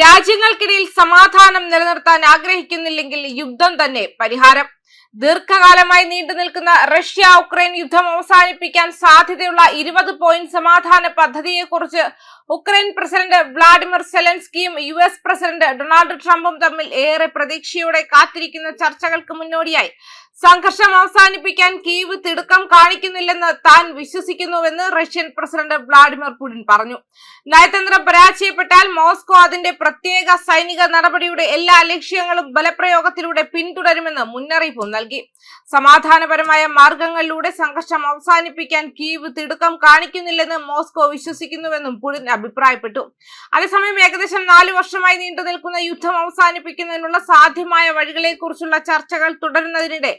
രാജ്യങ്ങൾക്കിടയിൽ സമാധാനം നിലനിർത്താൻ ആഗ്രഹിക്കുന്നില്ലെങ്കിൽ യുദ്ധം തന്നെ പരിഹാരം. ദീർഘകാലമായി നീണ്ടു നിൽക്കുന്ന റഷ്യ ഉക്രൈൻ യുദ്ധം അവസാനിപ്പിക്കാൻ സാധ്യതയുള്ള ഇരുപത് പോയിന്റ് സമാധാന പദ്ധതിയെക്കുറിച്ച് ഉക്രൈൻ പ്രസിഡന്റ് വ്ളാഡിമിർ സെലൻസ്കിയും യു എസ് പ്രസിഡന്റ് ഡൊണാൾഡ് ട്രംപും തമ്മിൽ ഏറെ പ്രതീക്ഷയോടെ കാത്തിരിക്കുന്ന ചർച്ചകൾക്ക് മുന്നോടിയായി. സംഘർഷം അവസാനിപ്പിക്കാൻ കീവ് തിടുക്കം കാണിക്കുന്നില്ലെന്ന് താൻ വിശ്വസിക്കുന്നുവെന്ന് റഷ്യൻ പ്രസിഡന്റ് വ്ളാഡിമിർ പുടിൻ പറഞ്ഞു. നയതന്ത്രം പരാജയപ്പെട്ടാൽ മോസ്കോ അതിന്റെ പ്രത്യേക സൈനിക നടപടിയുടെ എല്ലാ ലക്ഷ്യങ്ങളും ബലപ്രയോഗത്തിലൂടെ പിന്തുടരുമെന്ന് മുന്നറിയിപ്പും നൽകി. സമാധാനപരമായ മാർഗങ്ങളിലൂടെ സംഘർഷം അവസാനിപ്പിക്കാൻ കീവ് തിടുക്കം കാണിക്കുന്നില്ലെന്ന് മോസ്കോ വിശ്വസിക്കുന്നുവെന്നും പുടിൻ അഭിപ്രായപ്പെട്ടു. അതേസമയം ഏകദേശം നാല് വർഷമായി നീണ്ടു നിൽക്കുന്ന യുദ്ധം അവസാനിപ്പിക്കുന്നതിനുള്ള സാധ്യമായ വഴികളെക്കുറിച്ചുള്ള ചർച്ചകൾ തുടരുന്നതിനിടെ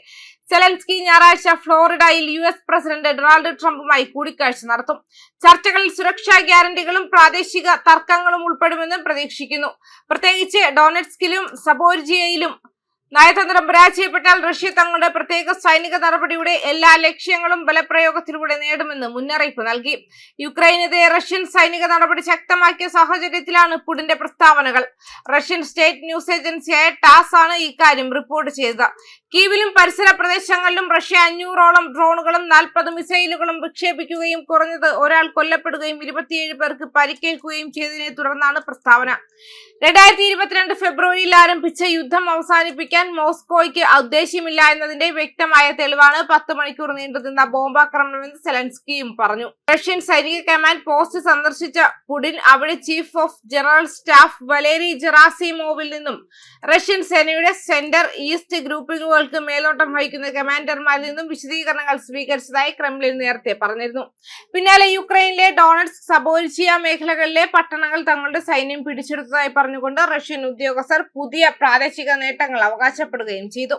സെലൻസ്കി ഞായറാഴ്ച ഫ്ലോറിഡയിൽ യു എസ് പ്രസിഡന്റ് ഡൊണാൾഡ് ട്രംപുമായി കൂടിക്കാഴ്ച നടത്തും. ചർച്ചകളിൽ സുരക്ഷാ ഗ്യാരണ്ടികളും പ്രാദേശിക തർക്കങ്ങളും ഉൾപ്പെടുമെന്നും പ്രതീക്ഷിക്കുന്നു. പ്രത്യേകിച്ച് ഡോണറ്റ്സ്കിലും സബോർജിയയിലും നയതന്ത്രം പരാജയപ്പെട്ടാൽ റഷ്യ തങ്ങളുടെ പ്രത്യേക സൈനിക നടപടിയുടെ എല്ലാ ലക്ഷ്യങ്ങളും ബലപ്രയോഗത്തിലൂടെ നേടുമെന്ന് മുന്നറിയിപ്പ് നൽകി. യുക്രൈനെതിരെ റഷ്യൻ സൈനിക നടപടി ശക്തമാക്കിയ സാഹചര്യത്തിലാണ് പുടിന്റെ പ്രസ്താവനകൾ. റഷ്യൻ സ്റ്റേറ്റ് ന്യൂസ് ഏജൻസിയായ ടാസ് ആണ് ഇക്കാര്യം റിപ്പോർട്ട് ചെയ്തത്. കീവിലും പരിസര പ്രദേശങ്ങളിലും റഷ്യ അഞ്ഞൂറോളം ഡ്രോണുകളും നാൽപ്പത് മിസൈലുകളും വിക്ഷേപിക്കുകയും കുറഞ്ഞത് ഒരാൾ കൊല്ലപ്പെടുകയും ഇരുപത്തിയേഴ് പേർക്ക് പരിക്കേൽക്കുകയും ചെയ്തതിനെ തുടർന്നാണ് പ്രസ്താവന. രണ്ടായിരത്തി ഇരുപത്തിരണ്ട് ഫെബ്രുവരിയിൽ ആരംഭിച്ച യുദ്ധം അവസാനിപ്പിക്കാൻ മോസ്കോയ്ക്ക് ഉദ്ദേശ്യമില്ല എന്നതിന്റെ വ്യക്തമായ തെളിവാണ് പത്ത് മണിക്കൂർ നീണ്ടുനിന്ന ബോംബാക്രമണമെന്ന് സെലൻസ്കിയും പറഞ്ഞു. റഷ്യൻ സൈനിക കമാൻഡ് പോസ്റ്റ് സന്ദർശിച്ച പുടിൻ അവിടെ chief of general staff Valery ജെറാസിമോവിൽ നിന്നും റഷ്യൻ സേനയുടെ സെന്റർ ഈസ്റ്റ് ഗ്രൂപ്പിംഗുകൾക്ക് മേൽനോട്ടം വഹിക്കുന്ന കമാൻഡർമാരിൽ നിന്നും വിശദീകരണങ്ങൾ സ്വീകരിച്ചതായി ക്രെംലിൻ നേരത്തെ പറഞ്ഞിരുന്നു. പിന്നാലെ യുക്രൈനിലെ ഡോണറ്റ്സ് സബോരിച്ചിയ മേഖലകളിലെ പട്ടണങ്ങൾ തങ്ങളുടെ സൈന്യം പിടിച്ചെടുത്തതായി പറഞ്ഞുകൊണ്ട് റഷ്യൻ ഉദ്യോഗസ്ഥർ പുതിയ പ്രാദേശിക നേട്ടങ്ങൾ അവകാശപ്പെടുകയും ചെയ്തു.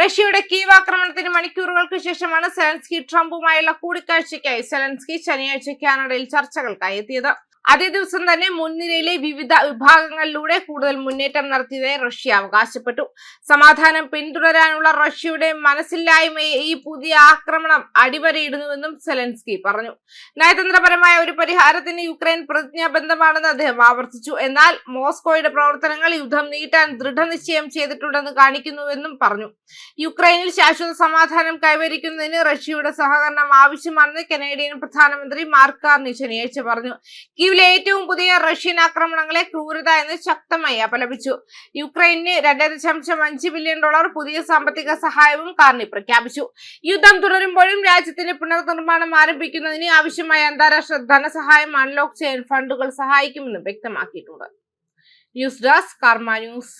റഷ്യയുടെ കീവ് ആക്രമണത്തിന് മണിക്കൂറുകൾക്ക് ശേഷമാണ് സെലൻസ്കി ട്രംപുമായുള്ള കൂടിക്കാഴ്ചയ്ക്കായി സെലൻസ്കി ശനിയാഴ്ച കാനഡയിൽ ചർച്ചകൾക്കായി എത്തിയത്. അതേ ദിവസം തന്നെ മുൻനിരയിലെ വിവിധ വിഭാഗങ്ങളിലൂടെ കൂടുതൽ മുന്നേറ്റം നടത്തിയതായി റഷ്യ അവകാശപ്പെട്ടു. സമാധാനം പിന്തുടരാനുള്ള റഷ്യയുടെ മനസ്സില്ലായ്മയെ ഈ പുതിയ ആക്രമണം അടിവരയിടുന്നുവെന്നും സെലൻസ്കി പറഞ്ഞു. നയതന്ത്രപരമായ ഒരു പരിഹാരത്തിന് യുക്രൈൻ പ്രതിജ്ഞാബന്ധമാണെന്ന് അദ്ദേഹം ആവർത്തിച്ചു. എന്നാൽ മോസ്കോയുടെ പ്രവർത്തനങ്ങൾ യുദ്ധം നീട്ടാൻ ദൃഢനിശ്ചയം ചെയ്തിട്ടുണ്ടെന്ന് കാണിക്കുന്നുവെന്നും പറഞ്ഞു. യുക്രൈനിൽ ശാശ്വത സമാധാനം കൈവരിക്കുന്നതിന് റഷ്യയുടെ സഹകരണം ആവശ്യമാണെന്ന് കനേഡിയൻ പ്രധാനമന്ത്രി മാർക്ക് കാർണി പറഞ്ഞു. കീവിലെ ഏറ്റവും പുതിയ റഷ്യൻ ആക്രമണങ്ങളെ ക്രൂരത എന്ന് ശക്തമായി അപലപിച്ചു. യുക്രൈനിന് രണ്ട് ദശാംശം അഞ്ച് ബില്യൺ ഡോളർ പുതിയ സാമ്പത്തിക സഹായവും കാർണി പ്രഖ്യാപിച്ചു. യുദ്ധം തുടരുമ്പോഴും രാജ്യത്തിന്റെ പുനർനിർമ്മാണം ആരംഭിക്കുന്നതിന് ആവശ്യമായ അന്താരാഷ്ട്ര ധനസഹായം അൺലോക്ക് ചെയ്യാൻ ഫണ്ടുകൾ സഹായിക്കുമെന്നും വ്യക്തമാക്കിയിട്ടുണ്ട്. News desk Karma news.